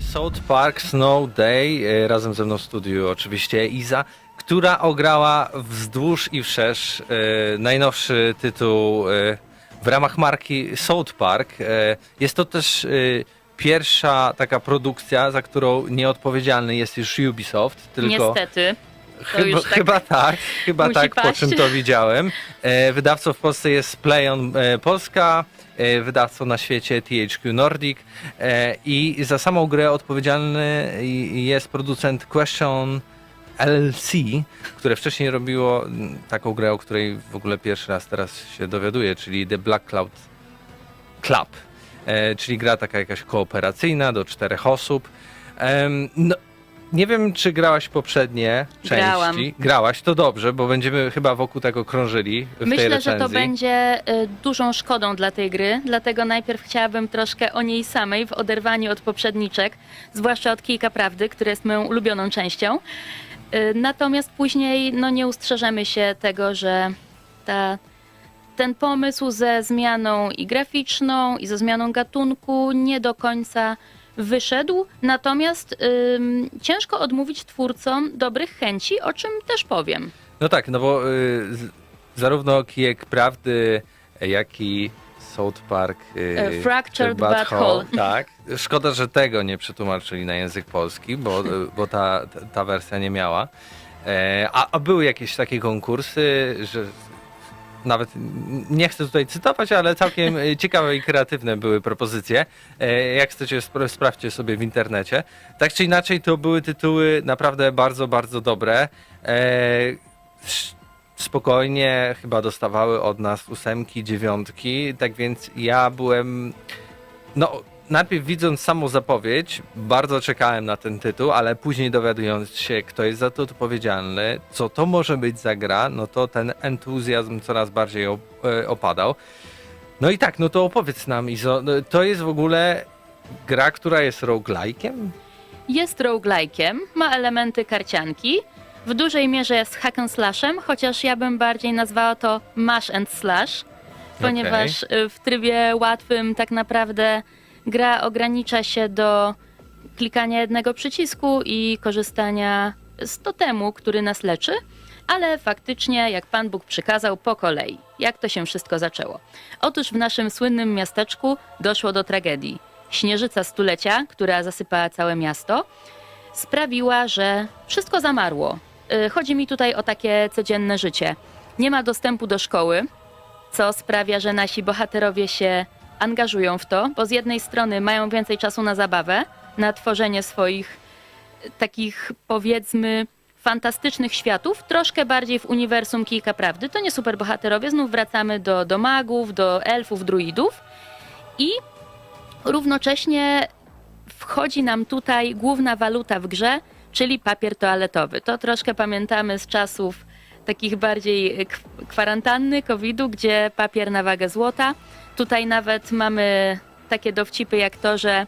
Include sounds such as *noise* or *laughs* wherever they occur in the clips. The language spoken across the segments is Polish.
South Park Snow Day, e, razem ze mną w studiu oczywiście Iza, która ograła wzdłuż i wszerz e, najnowszy tytuł e, w ramach marki South Park. Jest to też pierwsza taka produkcja, za którą nieodpowiedzialny jest już Ubisoft, tylko... Niestety. Chyba, tak chyba tak, chyba tak, po paść. czym to widziałem. E, wydawcą w Polsce jest PlayOn e, Polska, e, wydawcą na świecie THQ Nordic e, i za samą grę odpowiedzialny jest producent Question LLC, które wcześniej robiło taką grę, o której w ogóle pierwszy raz teraz się dowiaduję, czyli The Black Cloud Club, e, czyli gra taka jakaś kooperacyjna do czterech osób. Em, no, nie wiem, czy grałaś poprzednie części. Grałam. Grałaś, to dobrze, bo będziemy chyba wokół tego krążyli w tej Myślę, recenzji. że to będzie y, dużą szkodą dla tej gry, dlatego najpierw chciałabym troszkę o niej samej w oderwaniu od poprzedniczek, zwłaszcza od Kijka Prawdy, które jest moją ulubioną częścią. Y, Natomiast później no, nie ustrzeżemy się tego, że ta, ten pomysł ze zmianą i graficzną, i ze zmianą gatunku nie do końca wyszedł. Natomiast ym, ciężko odmówić twórcom dobrych chęci, o czym też powiem. No tak, no bo y, z, zarówno Kijek Prawdy, jak i South Park y, E, Fractured Bad Bad Hole, Hole. Tak. Szkoda, że tego nie przetłumaczyli na język polski, bo, *laughs* y, bo ta, ta- ta wersja nie miała. E, a, a były jakieś takie konkursy, że nawet nie chcę tutaj cytować, ale całkiem y, ciekawe i kreatywne były propozycje. E, Jak chcecie, spra- sprawdźcie sobie w internecie. Tak czy inaczej, to były tytuły naprawdę bardzo, bardzo dobre. E, Spokojnie chyba dostawały od nas ósemki, dziewiątki, tak więc ja byłem, no najpierw widząc samą zapowiedź, bardzo czekałem na ten tytuł, ale później dowiadując się, kto jest za to odpowiedzialny, co to może być za gra, no to ten entuzjazm coraz bardziej e, opadał. No i tak, no to opowiedz nam Izo, no, to jest w ogóle gra, która jest roguelike'iem? Jest roguelike'iem, ma elementy karcianki, w dużej mierze jest hack and slashem, chociaż ja bym bardziej nazwała to mash and slash, ponieważ y, w trybie łatwym tak naprawdę gra ogranicza się do klikania jednego przycisku i korzystania z totemu, który nas leczy, ale faktycznie, jak Pan Bóg przykazał, po kolei. Jak to się wszystko zaczęło? Otóż w naszym słynnym miasteczku doszło do tragedii. Śnieżyca stulecia, która zasypała całe miasto, sprawiła, że wszystko zamarło. Y, Chodzi mi tutaj o takie codzienne życie. Nie ma dostępu do szkoły, co sprawia, że nasi bohaterowie się angażują w to, bo z jednej strony mają więcej czasu na zabawę, na tworzenie swoich y, takich powiedzmy fantastycznych światów, troszkę bardziej w uniwersum Kijka Prawdy. To nie superbohaterowie, znów wracamy do, do magów, do elfów, druidów i równocześnie wchodzi nam tutaj główna waluta w grze, czyli papier toaletowy. To troszkę pamiętamy z czasów takich bardziej k- kwarantanny, COVID-u, gdzie papier na wagę złota. Tutaj nawet mamy takie dowcipy jak to, że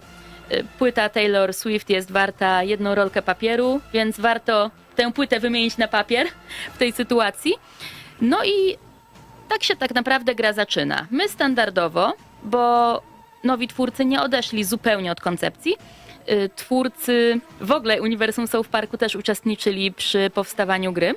y, płyta Taylor Swift jest warta jedną rolkę papieru, więc warto tę płytę wymienić na papier *laughs* w tej sytuacji. No i tak się tak naprawdę gra zaczyna. My standardowo, bo nowi twórcy nie odeszli zupełnie od koncepcji. Y, Twórcy w ogóle Uniwersum South Parku też uczestniczyli przy powstawaniu gry.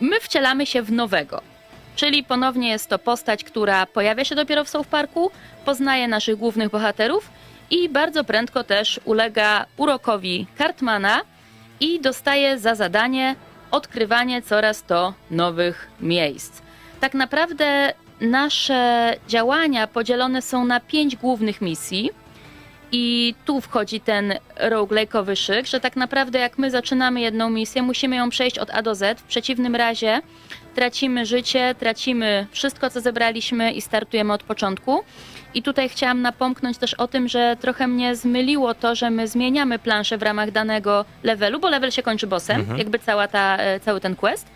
My wcielamy się w nowego. Czyli ponownie jest to postać, która pojawia się dopiero w South Parku, poznaje naszych głównych bohaterów i bardzo prędko też ulega urokowi Cartmana i dostaje za zadanie odkrywanie coraz to nowych miejsc. Tak naprawdę nasze działania podzielone są na pięć głównych misji. I tu wchodzi ten roguelike'owy szyk, że tak naprawdę jak my zaczynamy jedną misję, musimy ją przejść od A do Z. W przeciwnym razie tracimy życie, tracimy wszystko, co zebraliśmy i startujemy od początku. I tutaj chciałam napomknąć też o tym, że trochę mnie zmyliło to, że my zmieniamy planszę w ramach danego levelu, bo level się kończy bossem, Mhm. jakby cała ta, e, cały ten quest.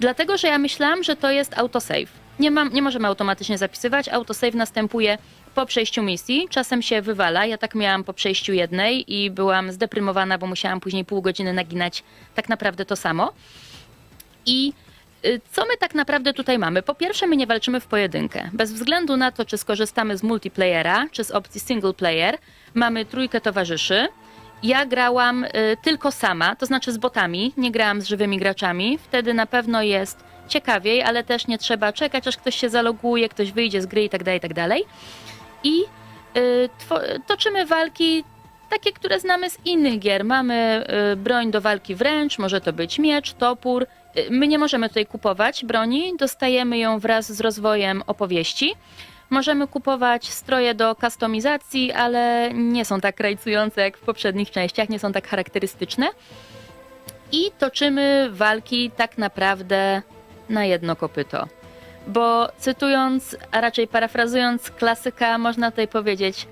Dlatego, że ja myślałam, że to jest autosave. Nie, mam, nie możemy automatycznie zapisywać. Autosave następuje po przejściu misji. Czasem się wywala. Ja tak miałam po przejściu jednej i byłam zdeprymowana, bo musiałam później pół godziny naginać tak naprawdę to samo. I Y, Co my tak naprawdę tutaj mamy? Po pierwsze, my nie walczymy w pojedynkę. Bez względu na to, czy skorzystamy z multiplayera, czy z opcji single player, mamy trójkę towarzyszy. Ja grałam y, tylko sama, to znaczy z botami, nie grałam z żywymi graczami. Wtedy na pewno jest ciekawiej, ale też nie trzeba czekać, aż ktoś się zaloguje, ktoś wyjdzie z gry i tak dalej, i y, toczymy walki takie, które znamy z innych gier. Mamy y, broń do walki wręcz, może to być miecz, topór. Y, My nie możemy tutaj kupować broni, dostajemy ją wraz z rozwojem opowieści. Możemy kupować stroje do kustomizacji, ale nie są tak rajcujące jak w poprzednich częściach, nie są tak charakterystyczne. I toczymy walki tak naprawdę na jedno kopyto. Bo cytując, a raczej parafrazując klasyka, można tutaj powiedzieć: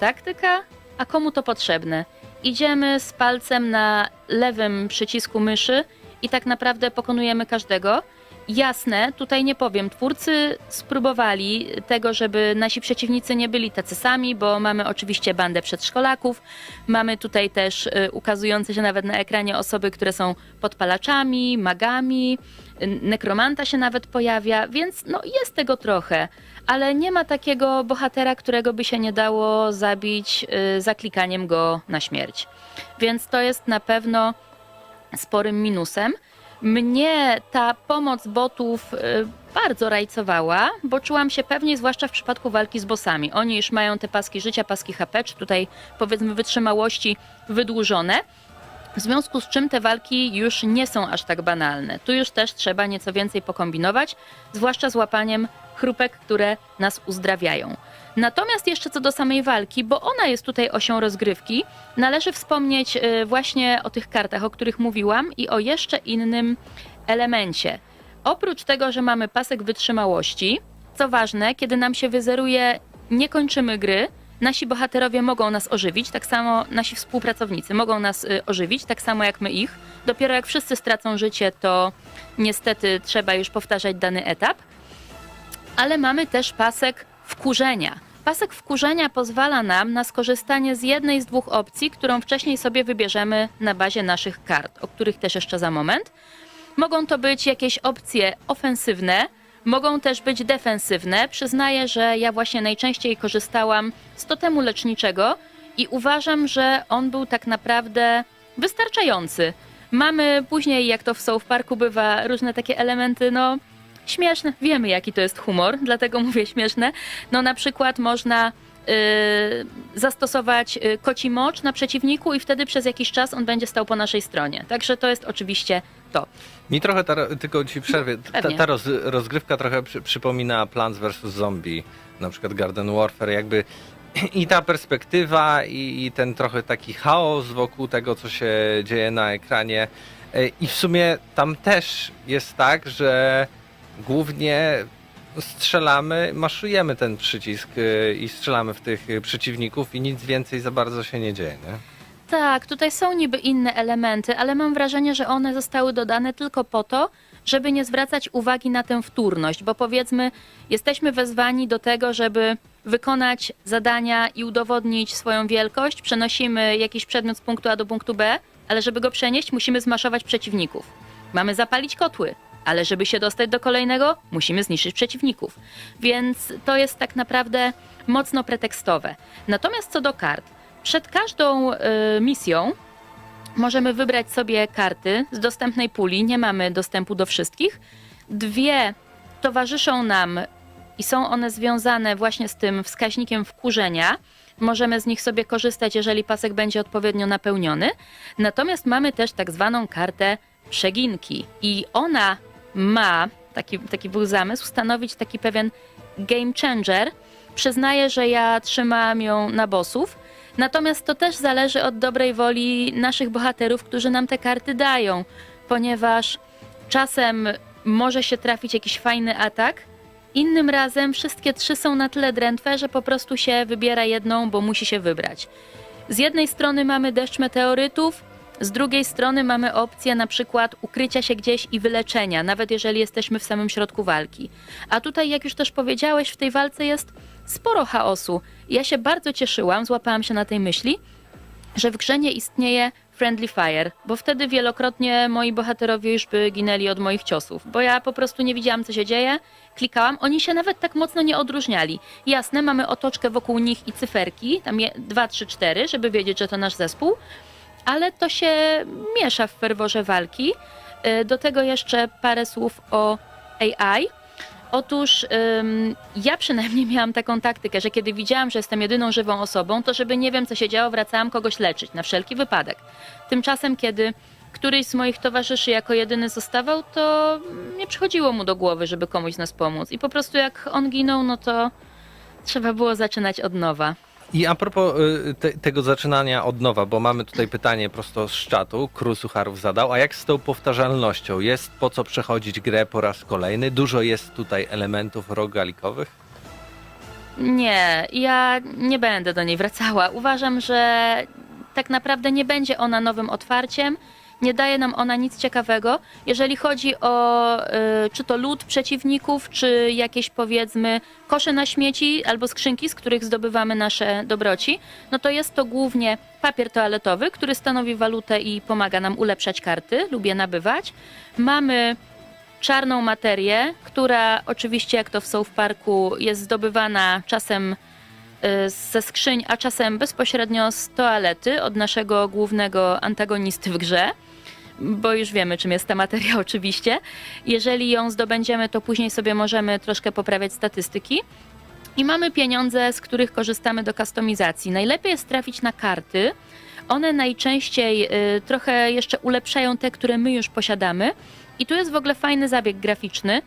taktyka, a komu to potrzebne? Idziemy z palcem na lewym przycisku myszy i tak naprawdę pokonujemy każdego. Jasne, tutaj nie powiem, twórcy spróbowali tego, żeby nasi przeciwnicy nie byli tacy sami, bo mamy oczywiście bandę przedszkolaków, mamy tutaj też y, ukazujące się nawet na ekranie osoby, które są podpalaczami, magami, nekromanta się nawet pojawia, więc no jest tego trochę, ale nie ma takiego bohatera, którego by się nie dało zabić y, zaklikaniem go na śmierć. Więc to jest na pewno sporym minusem. Mnie ta pomoc botów y, bardzo rajcowała, bo czułam się pewniej, zwłaszcza w przypadku walki z bossami. Oni już mają te paski życia, paski HP, czy tutaj powiedzmy wytrzymałości wydłużone. W związku z czym te walki już nie są aż tak banalne. Tu już też trzeba nieco więcej pokombinować, zwłaszcza z łapaniem chrupek, które nas uzdrawiają. Natomiast jeszcze co do samej walki, bo ona jest tutaj osią rozgrywki, należy wspomnieć y, właśnie o tych kartach, o których mówiłam i o jeszcze innym elemencie. Oprócz tego, że mamy pasek wytrzymałości, co ważne, kiedy nam się wyzeruje, nie kończymy gry, nasi bohaterowie mogą nas ożywić, tak samo nasi współpracownicy mogą nas y, ożywić, tak samo jak my ich. Dopiero jak wszyscy stracą życie, to niestety trzeba już powtarzać dany etap. Ale mamy też pasek wkurzenia. Pasek wkurzenia pozwala nam na skorzystanie z jednej z dwóch opcji, którą wcześniej sobie wybierzemy na bazie naszych kart, o których też jeszcze za moment. Mogą to być jakieś opcje ofensywne, mogą też być defensywne. Przyznaję, że ja właśnie najczęściej korzystałam z totemu leczniczego i uważam, że on był tak naprawdę wystarczający. Mamy później, jak to w South Parku bywa, różne takie elementy, no śmieszne. Wiemy, jaki to jest humor, dlatego mówię śmieszne. No na przykład można zastosować yy, koci mocz na przeciwniku i wtedy przez jakiś czas on będzie stał po naszej stronie. Także to jest oczywiście to. Mi trochę, ta, tylko ci przerwie, ta, Pewnie. ta roz, rozgrywka trochę przy, przypomina Plants vs. Zombie, na przykład Garden Warfare, jakby *clears throat* i ta perspektywa i, i ten trochę taki chaos wokół tego, co się dzieje na ekranie. E, I w sumie tam też jest tak, że głównie strzelamy, maszujemy ten przycisk e, i strzelamy w tych e, przeciwników i nic więcej za bardzo się nie dzieje, nie? Tak, tutaj są niby inne elementy, ale mam wrażenie, że one zostały dodane tylko po to, żeby nie zwracać uwagi na tę wtórność, bo powiedzmy, jesteśmy wezwani do tego, żeby wykonać zadania i udowodnić swoją wielkość. Przenosimy jakiś przedmiot z punktu A do punktu B, ale żeby go przenieść, musimy zmaszować przeciwników. Mamy zapalić kotły, ale żeby się dostać do kolejnego, musimy zniszczyć przeciwników. Więc to jest tak naprawdę mocno pretekstowe. Natomiast co do kart, przed każdą y, misją możemy wybrać sobie karty z dostępnej puli. Nie mamy dostępu do wszystkich. Dwie towarzyszą nam i są one związane właśnie z tym wskaźnikiem wkurzenia. Możemy z nich sobie korzystać, jeżeli pasek będzie odpowiednio napełniony. Natomiast mamy też tak zwaną kartę przeginki i ona ma, taki, taki był zamysł, stanowić taki pewien game changer. Przyznaję, że ja trzymałam ją na bossów, natomiast to też zależy od dobrej woli naszych bohaterów, którzy nam te karty dają, ponieważ czasem może się trafić jakiś fajny atak, innym razem wszystkie trzy są na tyle drętwe, że po prostu się wybiera jedną, bo musi się wybrać. Z jednej strony mamy deszcz meteorytów, z drugiej strony mamy opcję na przykład ukrycia się gdzieś i wyleczenia, nawet jeżeli jesteśmy w samym środku walki. A tutaj, jak już też powiedziałeś, w tej walce jest sporo chaosu. Ja się bardzo cieszyłam, złapałam się na tej myśli, że w grze nie istnieje Friendly Fire, bo wtedy wielokrotnie moi bohaterowie już by ginęli od moich ciosów, bo ja po prostu nie widziałam, co się dzieje, klikałam, oni się nawet tak mocno nie odróżniali. Jasne, mamy otoczkę wokół nich i cyferki, tam 2, 3, 4, żeby wiedzieć, że to nasz zespół, ale to się miesza w ferworze walki. Y, Do tego jeszcze parę słów o AI. Otóż ja przynajmniej *laughs* miałam taką taktykę, że kiedy widziałam, że jestem jedyną żywą osobą, to żeby nie wiem co się działo, wracałam kogoś leczyć na wszelki wypadek. Tymczasem, kiedy któryś z moich towarzyszy jako jedyny zostawał, to nie przychodziło mu do głowy, żeby komuś z nas pomóc. I po prostu jak on ginął, no to trzeba było zaczynać od nowa. I a propos y, te, tego zaczynania od nowa, bo mamy tutaj pytanie prosto z czatu, Kru Sucharów zadał, a jak z tą powtarzalnością? Jest po co przechodzić grę po raz kolejny? Dużo jest tutaj elementów rogalikowych? Nie, ja nie będę do niej wracała. Uważam, że tak naprawdę nie będzie ona nowym otwarciem. Nie daje nam ona nic ciekawego. Jeżeli chodzi o y, czy to lód przeciwników, czy jakieś powiedzmy kosze na śmieci albo skrzynki, z których zdobywamy nasze dobroci, no to jest to głównie papier toaletowy, który stanowi walutę i pomaga nam ulepszać karty. Lubię nabywać. Mamy czarną materię, która oczywiście, jak to w South Parku, jest zdobywana czasem y, ze skrzyń, a czasem bezpośrednio z toalety od naszego głównego antagonisty w grze. Bo już wiemy, czym jest ta materia, *laughs* oczywiście. Jeżeli ją zdobędziemy, to później sobie możemy troszkę poprawiać statystyki. I mamy pieniądze, z których korzystamy do kustomizacji. Najlepiej jest trafić na karty. One najczęściej y, trochę jeszcze ulepszają te, które my już posiadamy. I tu jest w ogóle fajny zabieg graficzny.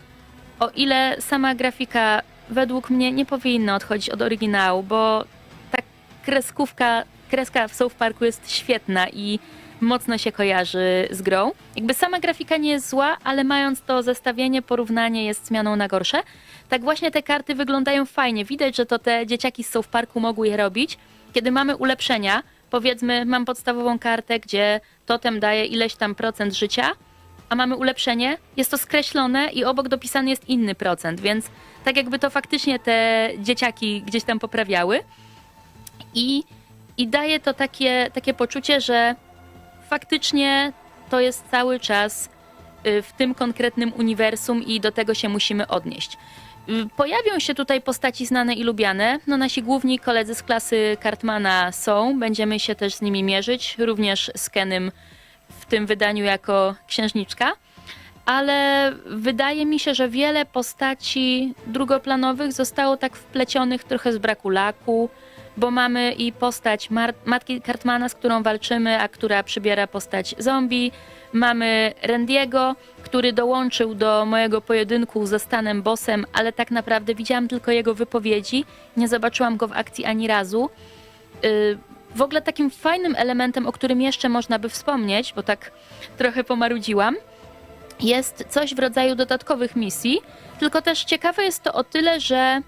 O ile sama grafika według mnie nie powinna odchodzić od oryginału, bo ta kreskówka, kreska w South Parku jest świetna i mocno się kojarzy z grą. Jakby sama grafika nie jest zła, ale mając to zestawienie, porównanie jest zmianą na gorsze. Tak właśnie te karty wyglądają fajnie. Widać, że to te dzieciaki z South Parku mogły je robić. Kiedy mamy ulepszenia, powiedzmy, mam podstawową kartę, gdzie totem daje ileś tam procent życia, a mamy ulepszenie, jest to skreślone i obok dopisany jest inny procent, więc tak jakby to faktycznie te dzieciaki gdzieś tam poprawiały. I, i daje to takie, takie poczucie, że faktycznie to jest cały czas y, w tym konkretnym uniwersum i do tego się musimy odnieść. Y, Pojawią się tutaj postaci znane i lubiane. No nasi główni koledzy z klasy Cartmana są, będziemy się też z nimi mierzyć, również z Kenem w tym wydaniu jako księżniczka. Ale wydaje mi się, że wiele postaci drugoplanowych zostało tak wplecionych trochę z braku laku, bo mamy i postać Mar- matki Cartmana, z którą walczymy, a która przybiera postać zombie. Mamy Randiego, który dołączył do mojego pojedynku ze Stanem Bossem, ale tak naprawdę widziałam tylko jego wypowiedzi. Nie zobaczyłam go w akcji ani razu. Y, W ogóle takim fajnym elementem, o którym jeszcze można by wspomnieć, bo tak trochę pomarudziłam, jest coś w rodzaju dodatkowych misji, tylko też ciekawe jest to o tyle, że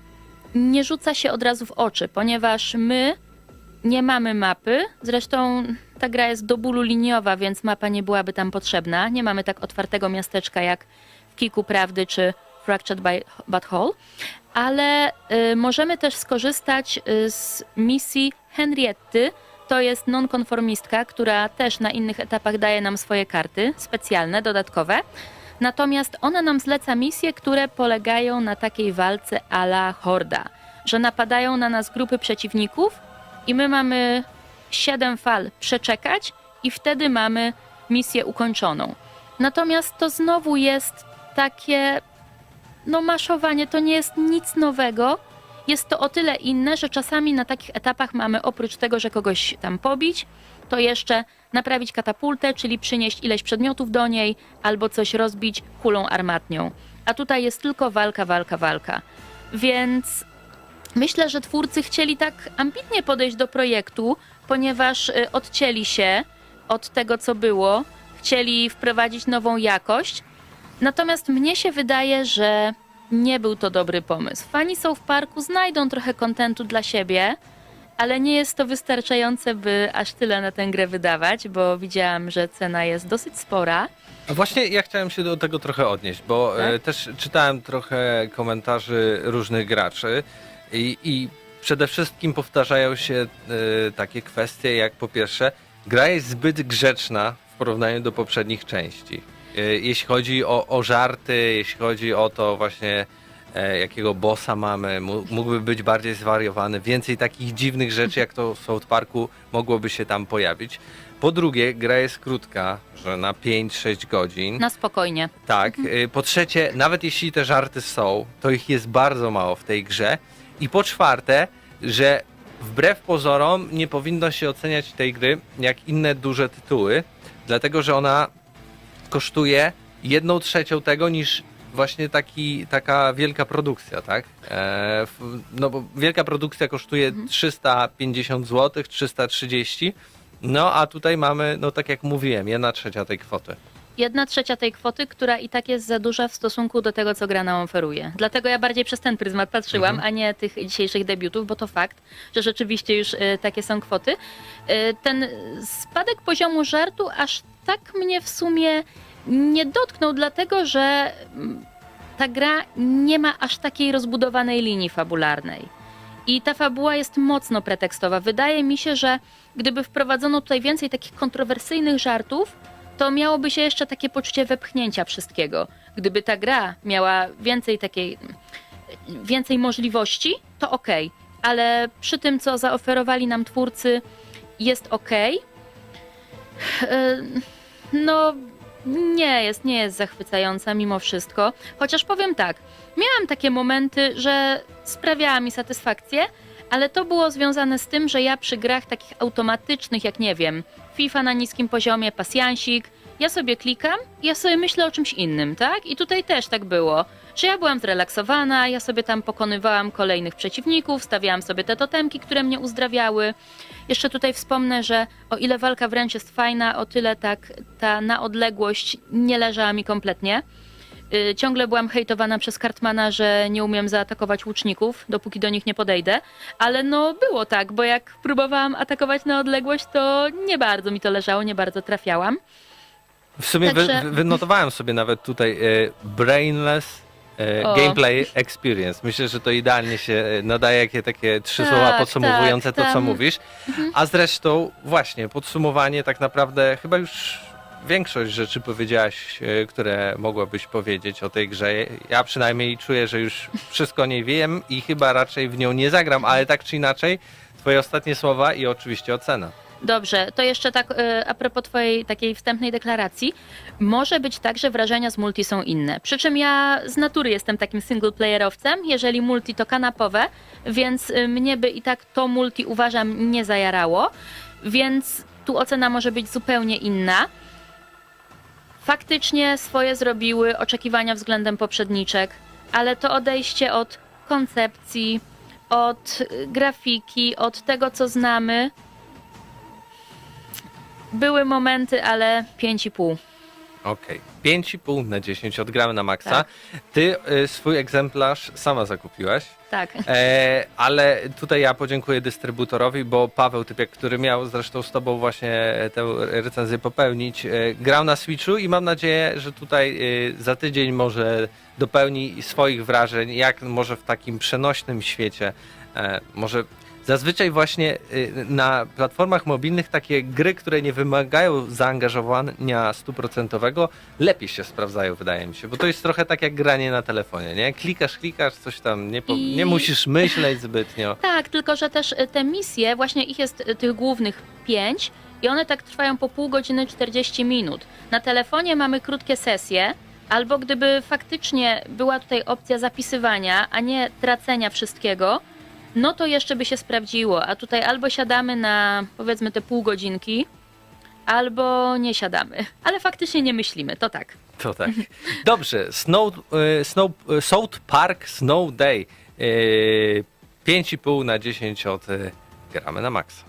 nie rzuca się od razu w oczy, ponieważ my nie mamy mapy. Zresztą ta gra jest do bólu liniowa, więc mapa nie byłaby tam potrzebna. Nie mamy tak otwartego miasteczka jak w Kiku Prawdy czy Fractured by Butthole. Ale y, możemy też skorzystać y, z misji Henrietty. To jest nonkonformistka, która też na innych etapach daje nam swoje karty specjalne, dodatkowe. Natomiast ona nam zleca misje, które polegają na takiej walce a la horda, że napadają na nas grupy przeciwników i my mamy siedem fal przeczekać i wtedy mamy misję ukończoną. Natomiast to znowu jest takie no maszowanie, to nie jest nic nowego. Jest to o tyle inne, że czasami na takich etapach mamy oprócz tego, że kogoś tam pobić, to jeszcze naprawić katapultę, czyli przynieść ileś przedmiotów do niej, albo coś rozbić kulą armatnią. A tutaj jest tylko walka, walka, walka. Więc myślę, że twórcy chcieli tak ambitnie podejść do projektu, ponieważ y, odcięli się od tego, co było, chcieli wprowadzić nową jakość. Natomiast mnie się wydaje, że nie był to dobry pomysł. Fani są w parku, znajdą trochę kontentu dla siebie, ale nie jest to wystarczające, by aż tyle na tę grę wydawać, bo widziałam, że cena jest dosyć spora. A Właśnie ja chciałem się do tego trochę odnieść, bo Tak? e, też czytałem trochę komentarzy różnych graczy i, i przede wszystkim powtarzają się e, takie kwestie jak po pierwsze gra jest zbyt grzeczna w porównaniu do poprzednich części. E, Jeśli chodzi o, o żarty, jeśli chodzi o to właśnie jakiego bossa mamy, mógłby być bardziej zwariowany, więcej takich dziwnych rzeczy jak to w South Parku mogłoby się tam pojawić. Po drugie, gra jest krótka, że na 5-6 godzin. Na spokojnie. Tak. y, Po trzecie, nawet jeśli te żarty są, to ich jest bardzo mało w tej grze. I po czwarte, że wbrew pozorom nie powinno się oceniać tej gry jak inne duże tytuły, dlatego że ona kosztuje jedną trzecią tego niż właśnie taki, taka wielka produkcja, tak? E, no bo wielka produkcja kosztuje 350 zł, 330 no a tutaj mamy, no tak jak mówiłem, jedna trzecia tej kwoty. Jedna trzecia tej kwoty, która i tak jest za duża w stosunku do tego, co gra nam oferuje. Dlatego ja bardziej przez ten pryzmat patrzyłam, Mhm. a nie tych dzisiejszych debiutów, bo to fakt, że rzeczywiście już e, takie są kwoty. E, ten spadek poziomu żartu aż tak mnie w sumie nie dotknął, dlatego że mm, ta gra nie ma aż takiej rozbudowanej linii fabularnej. I ta fabuła jest mocno pretekstowa. Wydaje mi się, że gdyby wprowadzono tutaj więcej takich kontrowersyjnych żartów, to miałoby się jeszcze takie poczucie wepchnięcia wszystkiego. Gdyby ta gra miała więcej takiej, więcej możliwości, to okej. Ale przy tym, co zaoferowali nam twórcy, jest. E, No, nie jest, nie jest zachwycająca mimo wszystko. Chociaż powiem tak, miałam takie momenty, że sprawiała mi satysfakcję, ale to było związane z tym, że ja przy grach takich automatycznych, jak nie wiem, FIFA na niskim poziomie, pasjansik, ja sobie klikam, ja sobie myślę o czymś innym, tak? I tutaj też tak było, że ja byłam zrelaksowana, ja sobie tam pokonywałam kolejnych przeciwników, stawiałam sobie te totemki, które mnie uzdrawiały. Jeszcze tutaj wspomnę, że o ile walka wręcz jest fajna, o tyle tak ta na odległość nie leżała mi kompletnie. Y, Ciągle byłam hejtowana przez Cartmana, że nie umiem zaatakować łuczników, dopóki do nich nie podejdę. Ale no było tak, bo jak próbowałam atakować na odległość, to nie bardzo mi to leżało, nie bardzo trafiałam. W sumie Także- wy, wynotowałem sobie nawet tutaj e, brainless e, O. gameplay experience. Myślę, że to idealnie się e, nadaje jakie takie trzy Tak, słowa podsumowujące tak, to, co tam- mówisz. A zresztą właśnie podsumowanie tak naprawdę chyba już większość rzeczy powiedziałaś, e, które mogłabyś powiedzieć o tej grze. Ja przynajmniej czuję, że już wszystko o niej wiem i chyba raczej w nią nie zagram, ale tak czy inaczej twoje ostatnie słowa i oczywiście ocena. Dobrze, to jeszcze tak e, a propos twojej takiej wstępnej deklaracji. Może być tak, że wrażenia z multi są inne. Przy czym ja z natury jestem takim singleplayerowcem, jeżeli multi to kanapowe, więc e, mnie by i tak to multi uważam nie zajarało, więc tu ocena może być zupełnie inna. Faktycznie swoje zrobiły oczekiwania względem poprzedniczek, ale to odejście od koncepcji, od y, grafiki, od tego, co znamy, były momenty, ale 5,5. Okej. 5,5 na 10 odgramy na maksa. Tak. Ty y, swój egzemplarz sama zakupiłaś, Tak. e, ale tutaj ja podziękuję dystrybutorowi, bo Paweł Typiak, który miał zresztą z tobą właśnie tę recenzję popełnić, e, grał na Switchu i mam nadzieję, że tutaj y, za tydzień może dopełni swoich wrażeń, jak może w takim przenośnym świecie, e, może Zazwyczaj właśnie y, na platformach mobilnych takie gry, które nie wymagają zaangażowania stuprocentowego, lepiej się sprawdzają, wydaje mi się, bo to jest trochę tak jak granie na telefonie, nie? Klikasz, klikasz, coś tam, nie, po, I- nie musisz myśleć zbytnio. *laughs* Tak, tylko że też y, te misje, właśnie ich jest y, tych głównych pięć i one tak trwają po pół godziny 40 minut. Na telefonie mamy krótkie sesje, albo gdyby faktycznie była tutaj opcja zapisywania, a nie tracenia wszystkiego, no to jeszcze by się sprawdziło. A tutaj albo siadamy na powiedzmy te pół godzinki, albo nie siadamy. Ale faktycznie nie myślimy, to tak. To tak. Dobrze, Snow, y, Snow, y, South Park Snow Day. y, 5,5 na 10 od y, gramy na maksa.